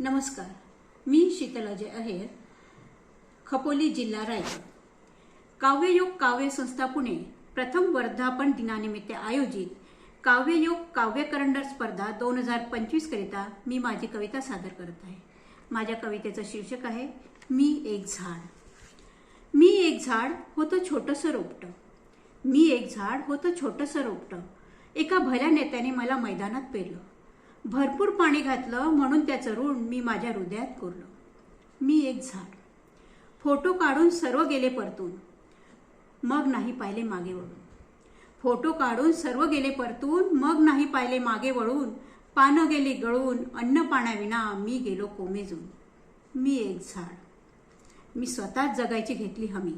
नमस्कार. मी शीतल अजय अहेर खपोली जिल्हा रायगड. काव्ययोग काव्य संस्था पुणे प्रथम वर्धापन दिनानिमित्त आयोजित काव्ययोग काव्यकरंडर स्पर्धा दोन हजार पंचवीस करिता मी माझी कविता सादर करत आहे. माझ्या कवितेचं शीर्षक आहे मी एक झाड. मी एक झाड होतं छोटंसं रोपटं. मी एक झाड होतं छोटंसं रोपटं. एका भल्या नेत्याने मला मैदानात पेरलं. भरपूर पाणी घातलं म्हणून त्याचं ऋण मी माझ्या हृदयात कोरलं. मी एक झाड. फोटो काढून सर्व गेले परतून. मग नाही पाहिले मागे वळून. फोटो काढून सर्व गेले परतून मग नाही पाहिले मागे वळून. पानं गेली गळून अन्न पाण्याविना मी गेलो कोमेजून. मी एक झाड. मी स्वतःच जगायची घेतली हमी.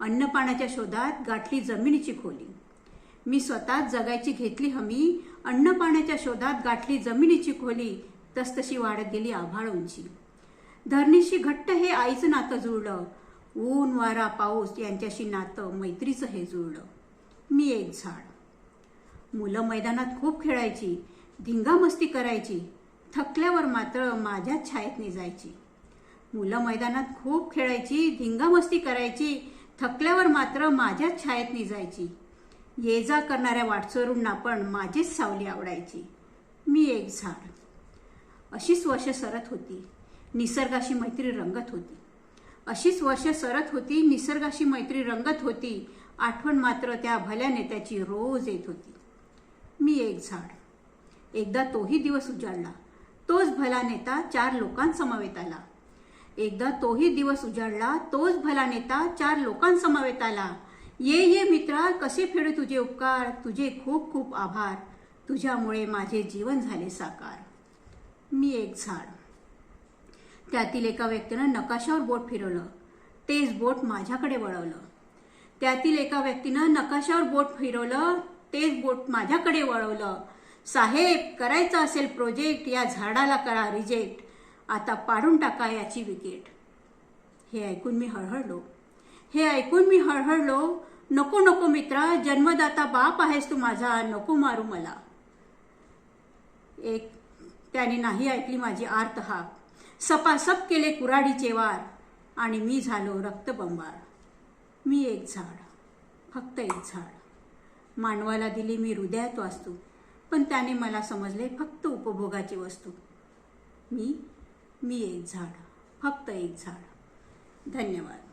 अन्न पाण्याच्या शोधात गाठली जमिनीची खोली. मी स्वतःच जगायची घेतली हमी अन्न पाण्याच्या शोधात गाठली जमिनीची खोली तसतशी वाढत गेली आभाळ उंची. धरणीशी घट्ट हे आईचं नातं जुळलं. ऊन वारा पाऊस यांच्याशी नातं मैत्रीचं हे जुळलं. मी एक झाड. मुलं मैदानात खूप खेळायची धिंगामस्ती करायची थकल्यावर मात्र माझ्याच छायेत निजायची. मुलं मैदानात खूप खेळायची धिंगामस्ती करायची थकल्यावर मात्र माझ्याच छायेत निजायची. ये जा करणाऱ्या वाटसरूंना पण माझीच सावली आवडायची. मी एक झाड. अशीच वर्ष सरत होती. निसर्गाशी मैत्री रंगत होती. अशीच वर्ष सरत होती निसर्गाशी मैत्री रंगत होती. आठवण मात्र त्या भल्या नेत्याची रोज येत होती. मी एक झाड. एकदा तोही दिवस उजाडला. तोच भला नेता चार लोकांसमवेत आला. एकदा तोही दिवस उजाडला तोच भला नेता चार लोकांसमवेत आला. ये ये मित्रा कसे फेडू तुझे उपकार? तुझे खूप खूप आभार. तुझ्यामुळे माझे जीवन झाले साकार. मी एक झाड. त्यातील एका व्यक्तीनं नकाशावर बोट फिरवलं. तेच बोट माझ्याकडे वळवलं. त्यातील एका व्यक्तीनं नकाशावर बोट फिरवलं. तेच बोट माझ्याकडे वळवलं. साहेब करायचं असेल प्रोजेक्ट या झाडाला करा रिजेक्ट. आता पाडून टाका याची विकेट. हे ऐकून मी हळहळलो. हे ऐकून मी हळहळलो नको नको मित्रा जन्मदाता बाप आहेस तू माझा नको मारू मला. एक त्याने नाही ऐकली माझी आर्त हाक. सपासप केले कुऱ्हाडीचे वार आणि मी झालो रक्तबंबार मी एक झाड फक्त एक झाड. मानवाला दिली मी हृदयात वास्तू पण त्याने मला समजले फक्त उपभोगाची वस्तू. मी मी एक झाड फक्त एक झाड. धन्यवाद.